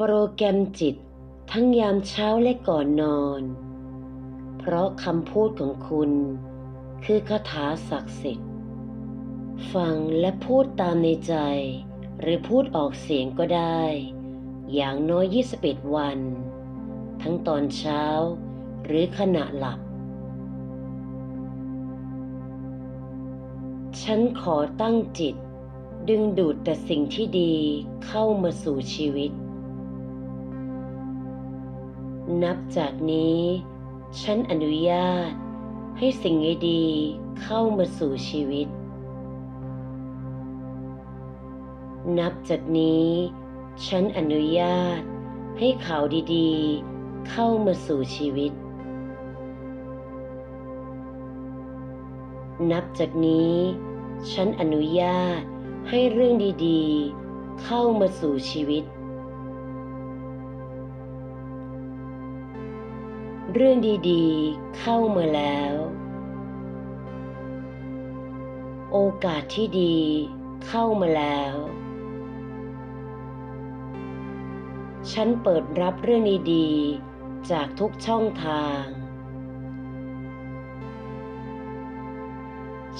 โปรแกรมจิตทั้งยามเช้าและก่อนนอน เพราะคำพูดของคุณคือคาถาศักดิ์สิทธิ์ฟังและพูดตามในใจ หรือพูดออกเสียงก็ได้ อย่างน้อย 21 วัน ทั้งตอนเช้าหรือขณะหลับ ฉันขอตั้งจิต ดึงดูดแต่สิ่งที่ดีเข้ามาสู่ชีวิต นับจากนี้ ฉันอนุญาตให้สิ่งดีๆเข้ามาสู่ชีวิต นับจากนี้ ฉันอนุญาตให้ข่าวดีๆ เข้ามาสู่ชีวิต นับจากนี้ ฉันอนุญาตให้เรื่องดีๆ เข้ามาสู่ชีวิต เรื่องดีๆ เข้ามาแล้ว โอกาสที่ดีเข้ามาแล้ว ฉันเปิดรับเรื่องดีๆ จากทุกช่องทาง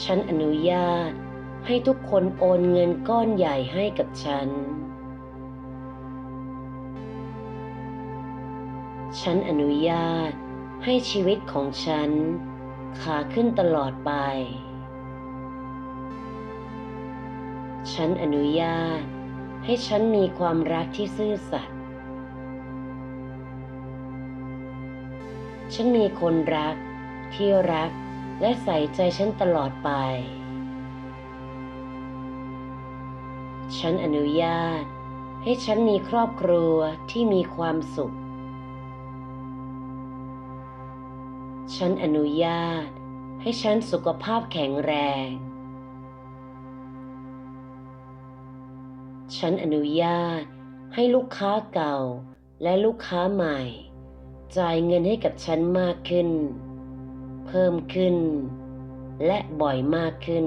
ฉันอนุญาตให้ทุกคนโอนเงินก้อนใหญ่ให้กับฉันฉันอนุญาต ให้ชีวิตของฉันขาขึ้นตลอดไป ฉันอนุญาตให้ฉันมีความรักที่ซื่อสัตย์ ฉันมีคนรักที่รักและใส่ใจฉันตลอดไป ฉันอนุญาตให้ฉันมีครอบครัวที่มีความสุข ฉันอนุญาตให้ฉันสุขภาพแข็งแรง ฉันอนุญาตให้ลูกค้าเก่าและลูกค้าใหม่ จ่ายเงินให้กับฉันมากขึ้น เพิ่มขึ้น และบ่อยมากขึ้น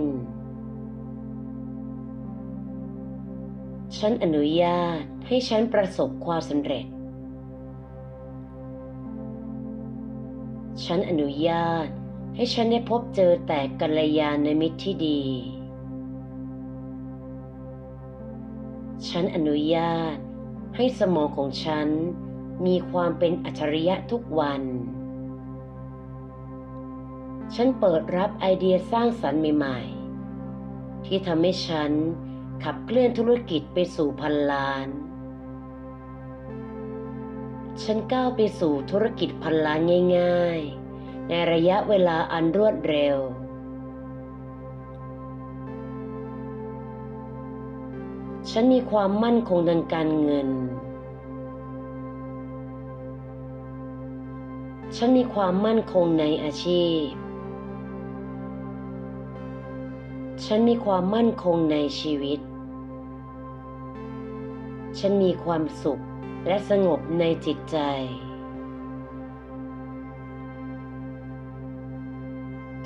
ฉันอนุญาตให้ฉันประสบความสำเร็จ ฉันอนุญาตให้ฉันได้พบเจอแต่กัลยาณมิตรที่ดี ฉันอนุญาตให้สมองของฉันมีความเป็นอัจฉริยะทุกวัน ฉันเปิดรับไอเดียสร้างสรรค์ใหม่ๆ ที่ทำให้ฉันขับเคลื่อนธุรกิจไปสู่พันล้าน ฉันก้าวไปสู่ธุรกิจพันล้านง่ายๆ ในระยะเวลาอันรวดเร็ว ฉันมีความมั่นคงทางการเงิน ฉันมีความมั่นคงในอาชีพ ฉันมีความมั่นคงในชีวิต ฉันมีความสุข และสงบในจิตใจ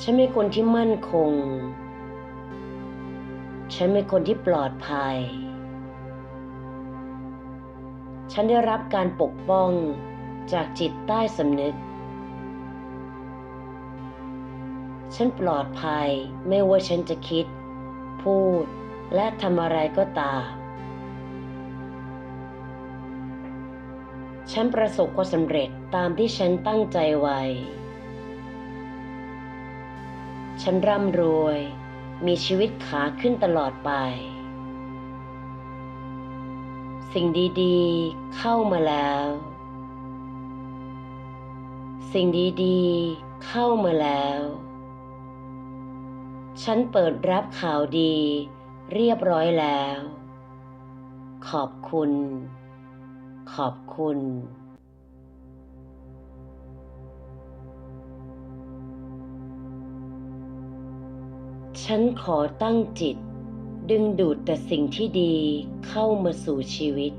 ฉันเป็นคนที่มั่นคง ฉันเป็นคนที่ปลอดภัย ฉันได้รับการปกป้องจากจิตใต้สำนึก ฉันปลอดภัยไม่ว่าฉันจะคิด พูดและทำอะไรก็ตาม ฉันประสบความสำเร็จตามที่ฉันตั้งใจไว้ ฉันร่ำรวย มีชีวิตขาขึ้นตลอดไป สิ่งดีๆ เข้ามาแล้ว สิ่งดีๆ เข้ามาแล้ว ฉันเปิดรับข่าวดีเรียบร้อยแล้ว ขอบคุณ ขอบคุณ ฉันขอตั้งจิต ดึงดูดแต่สิ่งที่ดีเข้ามาสู่ชีวิต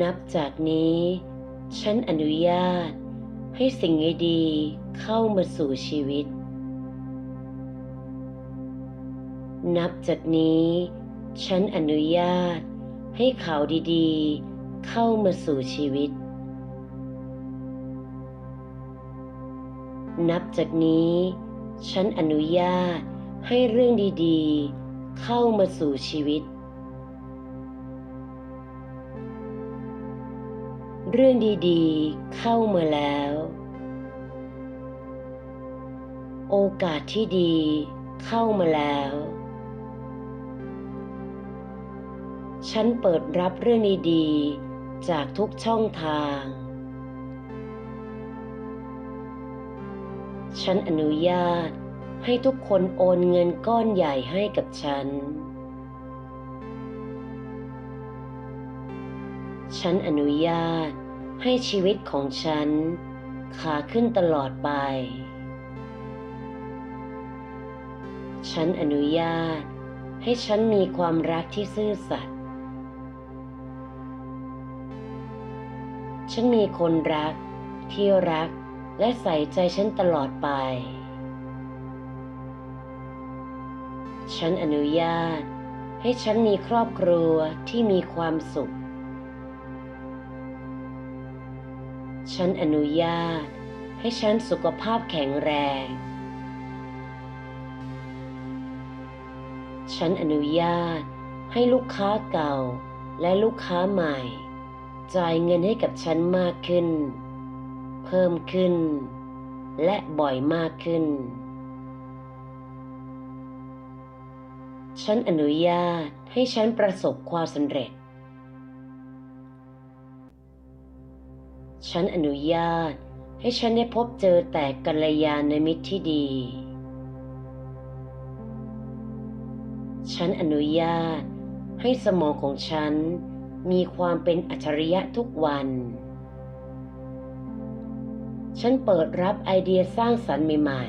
นับจากนี้ ฉันอนุญาตให้สิ่งดีๆเข้ามาสู่ชีวิต นับจากนี้ ฉันอนุญาต ให้ข่าวดีๆ เข้ามาสู่ชีวิต นับจากนี้ ฉันอนุญาตให้เรื่องดีๆ เข้ามาสู่ชีวิต เรื่องดีๆ เข้ามาแล้ว โอกาสที่ดีเข้ามาแล้ว ฉันเปิดรับเรื่องดีๆ จากทุกช่องทาง ฉันอนุญาตให้ทุกคนโอนเงินก้อนใหญ่ให้กับฉัน ฉันอนุญาตให้ชีวิตของฉันขาขึ้นตลอดไป ฉันอนุญาตให้ฉันมีความรักที่ซื่อสัตย์ ฉันมีคนรัก ที่รักและใส่ใจฉันตลอดไป ฉันอนุญาตให้ฉันมีครอบครัวที่มีความสุข ฉันอนุญาตให้ฉันสุขภาพแข็งแรง ฉันอนุญาตให้ลูกค้าเก่าและลูกค้าใหม่ จ่ายเงินให้กับฉันมากขึ้น เพิ่มขึ้น และบ่อยมากขึ้น ฉันอนุญาตให้ฉันประสบความสำเร็จ ฉันอนุญาตให้ฉันได้พบเจอแต่กัลยาณมิตรที่ดี ฉันอนุญาตให้สมองของฉัน มีความเป็นอัจฉริยะทุกวัน ฉันเปิดรับไอเดียสร้างสรรค์ใหม่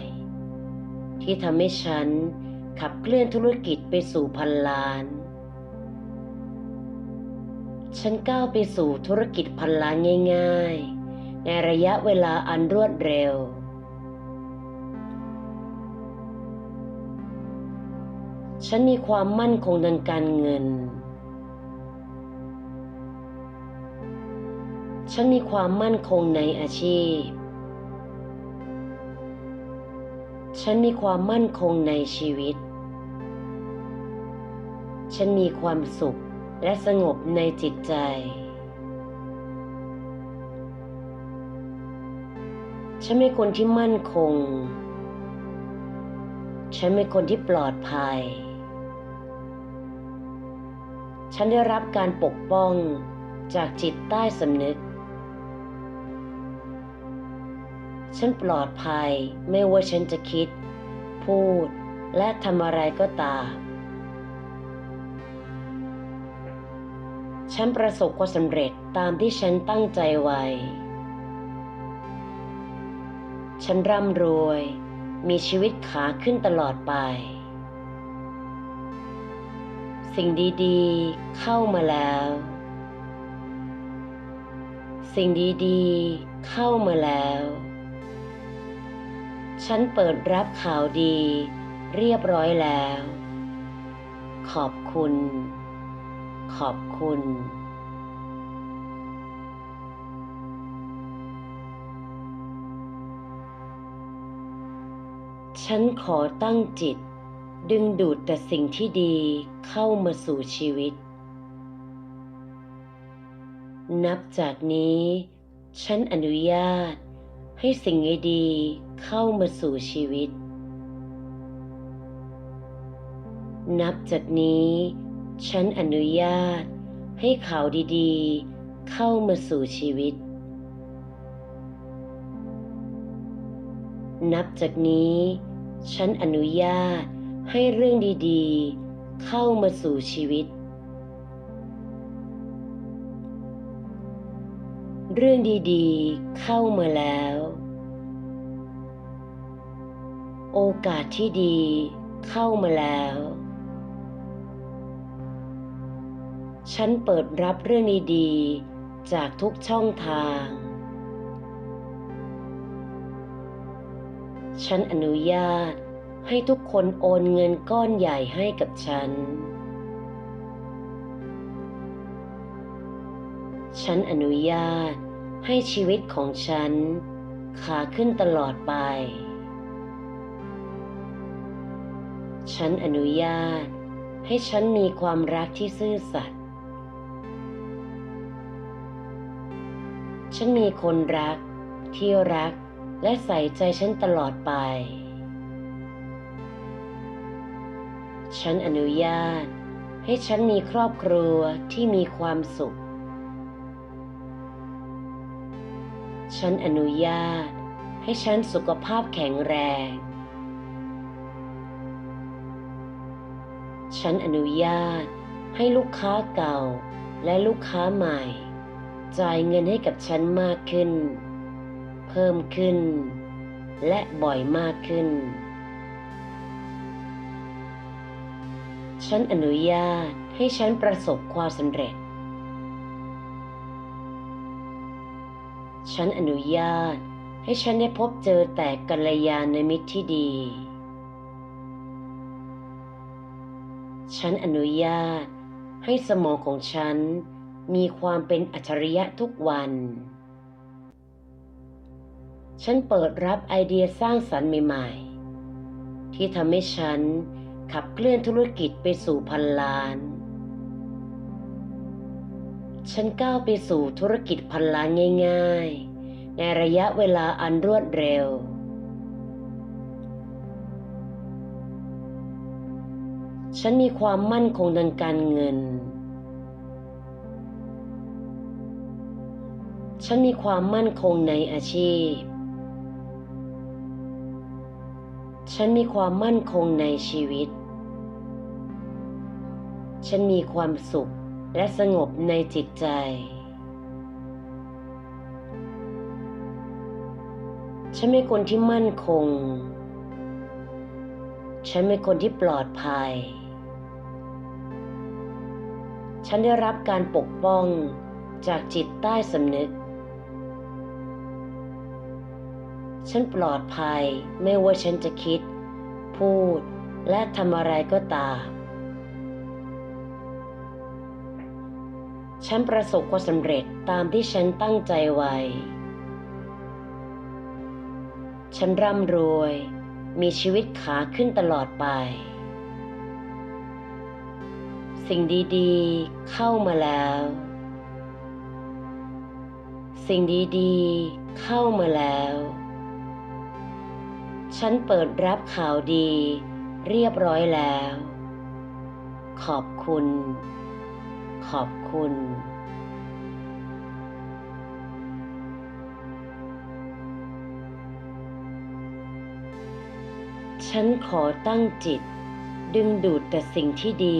ๆ ที่ทำให้ฉันขับเคลื่อนธุรกิจไปสู่พันล้าน ฉันก้าวไปสู่ธุรกิจพันล้านง่าย ๆ ในระยะเวลาอันรวดเร็ว ฉันมีความมั่นคงทางการเงิน ฉันมีความมั่นคงในอาชีพ ฉันมีความมั่นคงในชีวิต ฉันมีความสุขและสงบในจิตใจ ฉันเป็นคนที่มั่นคง ฉันเป็นคนที่ปลอดภัย ฉันได้รับการปกป้องจากจิตใต้สำนึก ฉันปลอดภัยไม่ว่าฉันจะคิด พูดและทำอะไรก็ตาม ฉันประสบความสำเร็จตามที่ฉันตั้งใจไว้ ฉันร่ำรวยมีชีวิตขาขึ้นตลอดไป สิ่งดีๆเข้ามาแล้ว สิ่งดีๆเข้ามาแล้ว ฉันเปิดรับข่าวดี เรียบร้อยแล้ว ขอบคุณ ขอบคุณ ฉันขอตั้งจิต ดึงดูดแต่สิ่งที่ดีเข้ามาสู่ชีวิต นับจากนี้ ฉันอนุญาต ให้สิ่งดีๆเข้ามาสู่ชีวิต นับจากนี้ ฉันอนุญาตให้ข่าวดีๆ เข้ามาสู่ชีวิต นับจากนี้ ฉันอนุญาตให้เรื่องดีๆ เข้ามาสู่ชีวิต เรื่องดีๆ เข้ามาแล้ว โอกาสที่ดีเข้ามาแล้ว ฉันเปิดรับเรื่องดีๆ จากทุกช่องทาง ฉันอนุญาตให้ทุกคนโอนเงินก้อนใหญ่ให้กับฉัน ฉันอนุญาตให้ชีวิตของฉัน ขาขึ้นตลอดไป ฉันอนุญาตให้ฉันมีความรักที่ซื่อสัตย์ ฉันมีคนรักที่รักและใส่ใจฉันตลอดไป ฉันอนุญาตให้ฉันมีครอบครัวที่มีความสุข ฉันอนุญาตให้ฉันสุขภาพแข็งแรง ฉันอนุญาตให้ลูกค้าเก่าและลูกค้าใหม่ จ่ายเงินให้กับฉันมากขึ้น เพิ่มขึ้น และบ่อยมากขึ้น ฉันอนุญาตให้ฉันประสบความสำเร็จ ฉันอนุญาตให้ฉันได้พบเจอแต่กัลยาณมิตรที่ดี ฉันอนุญาตให้สมองของฉันมีความเป็นอัจฉริยะทุกวัน ฉันเปิดรับไอเดียสร้างสรรค์ใหม่ๆ ที่ทำให้ฉันขับเคลื่อนธุรกิจไปสู่พันล้าน ฉันก้าวไปสู่ธุรกิจพันล้านง่าย ๆ ในระยะเวลาอันรวดเร็ว ฉันมีความมั่นคงทางการเงิน ฉันมีความมั่นคงในอาชีพ ฉันมีความมั่นคงในชีวิต ฉันมีความสุข และสงบในจิตใจ ฉันเป็นคนที่มั่นคง ฉันเป็นคนที่ปลอดภัย ฉันได้รับการปกป้องจากจิตใต้สำนึก ฉันปลอดภัยไม่ว่าฉันจะคิด พูดและทำอะไรก็ตาม ฉันประสบความสำเร็จตามที่ฉันตั้งใจไว้ ฉันร่ำรวย มีชีวิตขาขึ้นตลอดไป สิ่งดีๆ เข้ามาแล้ว สิ่งดีๆ เข้ามาแล้ว ฉันเปิดรับข่าวดี เรียบร้อยแล้ว ขอบคุณ ขอบคุณ ฉันขอตั้งจิต ดึงดูดแต่สิ่งที่ดี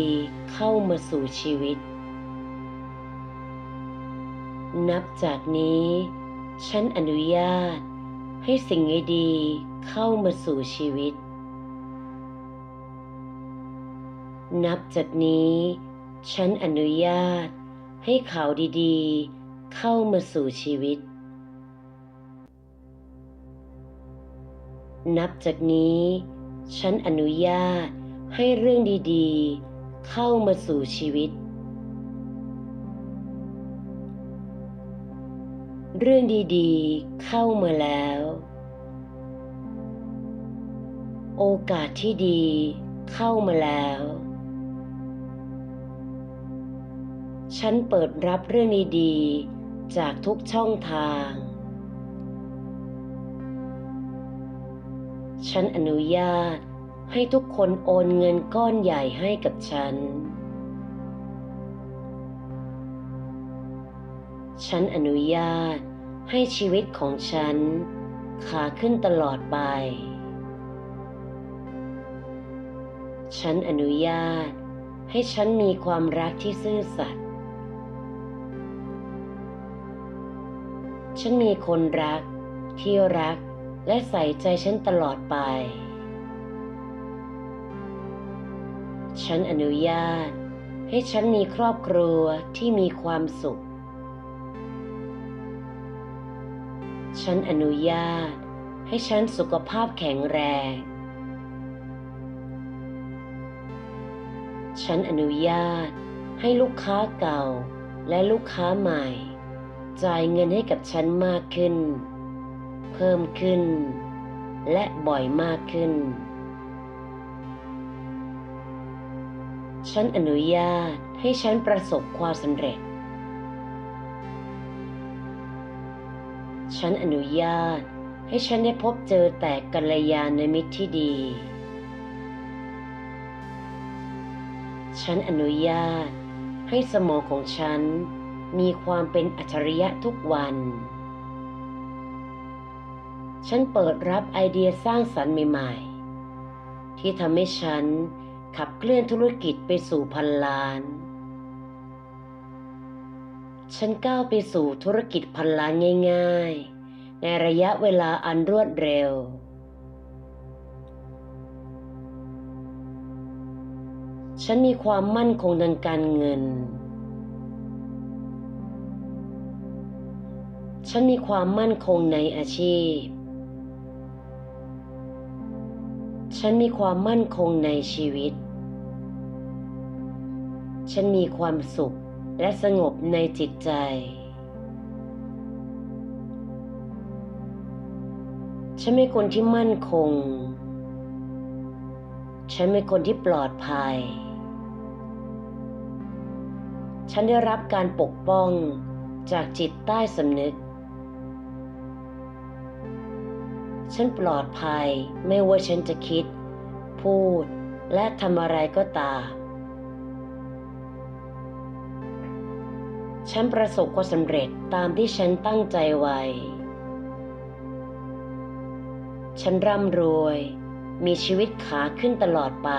เข้ามาสู่ชีวิต นับจากนี้ ฉันอนุญาตให้สิ่งดีๆเข้ามาสู่ชีวิต นับจากนี้ ฉันอนุญาตให้ข่าวดีๆ เข้ามาสู่ชีวิต นับจากนี้ ฉันอนุญาตให้เรื่องดีๆ เข้ามาสู่ชีวิต เรื่องดีๆ เข้ามาแล้ว โอกาสที่ดีเข้ามาแล้ว ฉันเปิดรับเรื่องดีๆ จากทุกช่องทาง ฉันอนุญาตให้ทุกคนโอนเงินก้อนใหญ่ให้กับฉัน ฉันอนุญาตให้ชีวิตของฉันขาขึ้นตลอดไป ฉันอนุญาตให้ฉันมีความรักที่ซื่อสัตย์ ฉันมีคนรัก ที่รักและใส่ใจฉันตลอดไป ฉันอนุญาต ให้ฉันมีครอบครัวที่มีความสุข ฉันอนุญาต ให้ฉันสุขภาพแข็งแรง ฉันอนุญาตให้ลูกค้าเก่าและลูกค้าใหม่ จ่ายเงินให้กับฉันมากขึ้น เพิ่มขึ้น และบ่อยมากขึ้น ฉันอนุญาตให้ฉันประสบความสำเร็จ ฉันอนุญาตให้ฉันได้พบเจอแต่กัลยาณมิตรที่ดี ฉันอนุญาตให้สมองของฉัน มีความเป็นอัจฉริยะทุกวัน ฉันเปิดรับไอเดียสร้างสรรค์ใหม่ๆ ที่ทำให้ฉันขับเคลื่อนธุรกิจไปสู่พันล้าน ฉันก้าวไปสู่ธุรกิจพันล้านง่ายๆ ในระยะเวลาอันรวดเร็ว ฉันมีความมั่นคงทางการเงิน ฉันมีความมั่นคงในอาชีพ ฉันมีความมั่นคงในชีวิต ฉันมีความสุขและสงบในจิตใจ ฉันเป็นคนที่มั่นคง ฉันเป็นคนที่ปลอดภัย ฉันได้รับการปกป้องจากจิตใต้สำนึก ฉันปลอดภัยไม่ว่าฉันจะคิด พูดและทำอะไรก็ตาม ฉันประสบความสำเร็จตามที่ฉันตั้งใจไว้ ฉันร่ำรวย มีชีวิตขาขึ้นตลอดไป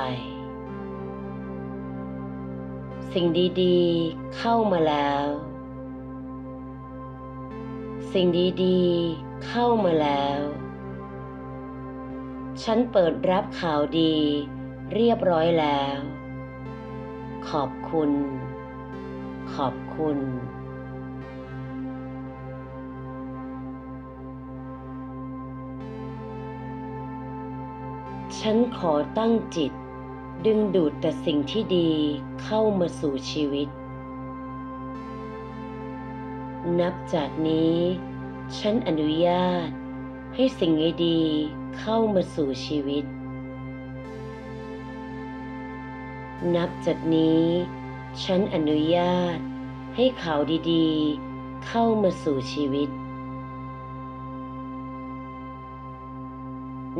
สิ่งดีๆเข้ามาแล้ว สิ่งดีๆเข้ามาแล้ว ฉันเปิดรับข่าวดี เรียบร้อยแล้ว ขอบคุณ ขอบคุณ ฉันขอตั้งจิต ดึงดูดแต่สิ่งที่ดีเข้ามาสู่ชีวิต นับจากนี้ ฉันอนุญาตให้สิ่งดีๆ เข้ามาสู่ชีวิต นับจากนี้ ฉันอนุญาตให้ข่าวดีๆ เข้ามาสู่ชีวิต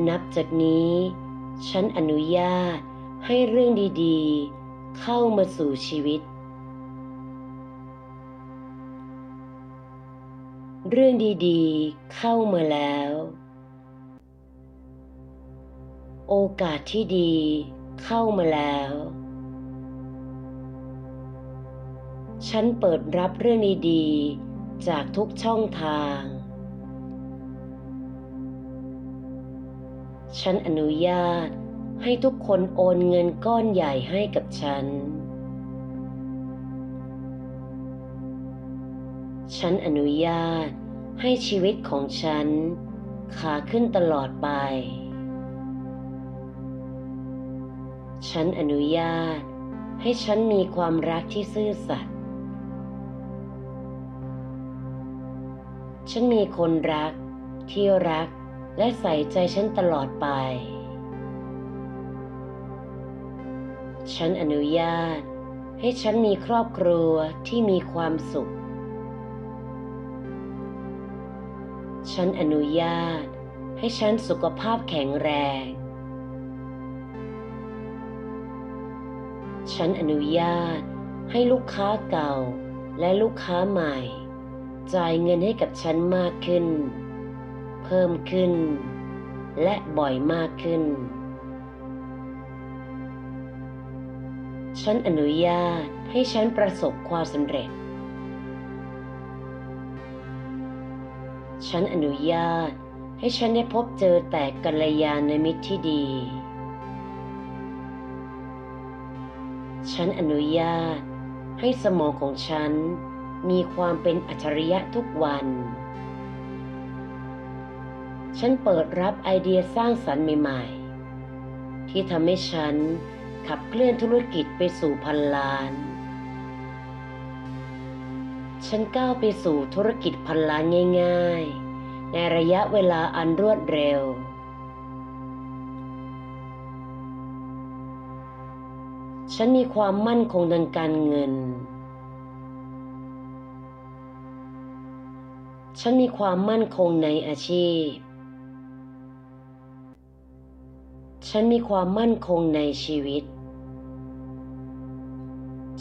นับจากนี้ ฉันอนุญาตให้เรื่องดีๆ เข้ามาสู่ชีวิต เรื่องดีๆ เข้ามาแล้ว โอกาสที่ดีเข้ามาแล้ว ฉันเปิดรับเรื่องดีๆจากทุกช่องทาง ฉันอนุญาตให้ทุกคนโอนเงินก้อนใหญ่ให้กับฉัน ฉันอนุญาตให้ชีวิตของฉันขาขึ้นตลอดไป ฉันอนุญาตให้ฉันมีความรักที่ซื่อสัตย์ ฉันมีคนรักที่รักและใส่ใจฉันตลอดไป ฉันอนุญาตให้ฉันมีครอบครัวที่มีความสุข ฉันอนุญาตให้ฉันสุขภาพแข็งแรง ฉันอนุญาตให้ลูกค้าเก่าและลูกค้าใหม่ จ่ายเงินให้กับฉันมากขึ้น เพิ่มขึ้น และบ่อยมากขึ้น ฉันอนุญาตให้ฉันประสบความสำเร็จ ฉันอนุญาตให้ฉันได้พบเจอแต่กัลยาณมิตรที่ดี ฉันอนุญาตให้สมองของฉันมีความเป็นอัจฉริยะทุกวัน ฉันเปิดรับไอเดียสร้างสรรค์ใหม่ๆ ที่ทำให้ฉันขับเคลื่อนธุรกิจไปสู่พันล้าน ฉันก้าวไปสู่ธุรกิจพันล้านง่าย ๆ ในระยะเวลาอันรวดเร็ว ฉันมีความมั่นคงทางการเงิน ฉันมีความมั่นคงในอาชีพ ฉันมีความมั่นคงในชีวิต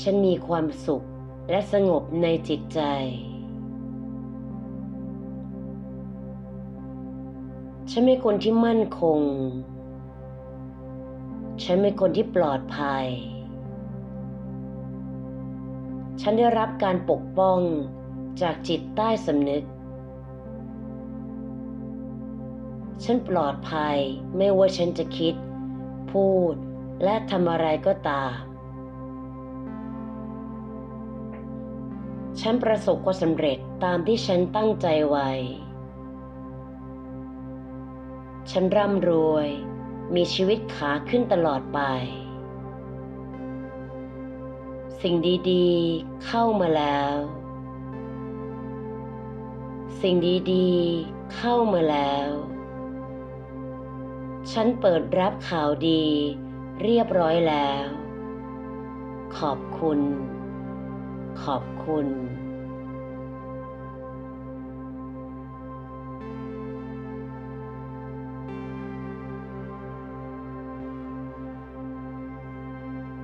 ฉันมีความสุขและสงบในจิตใจ ฉันเป็นคนที่มั่นคง ฉันเป็นคนที่ปลอดภัย ฉันได้รับการปกป้องจากจิตใต้สำนึก ฉันปลอดภัยไม่ว่าฉันจะคิด พูดและทำอะไรก็ตาม ฉันประสบความสำเร็จตามที่ฉันตั้งใจไว้ ฉันร่ำรวยมีชีวิตขาขึ้นตลอดไป สิ่งดีๆ เข้ามาแล้ว สิ่งดีๆ เข้ามาแล้ว ฉันเปิดรับข่าวดี เรียบร้อยแล้ว ขอบคุณ ขอบคุณ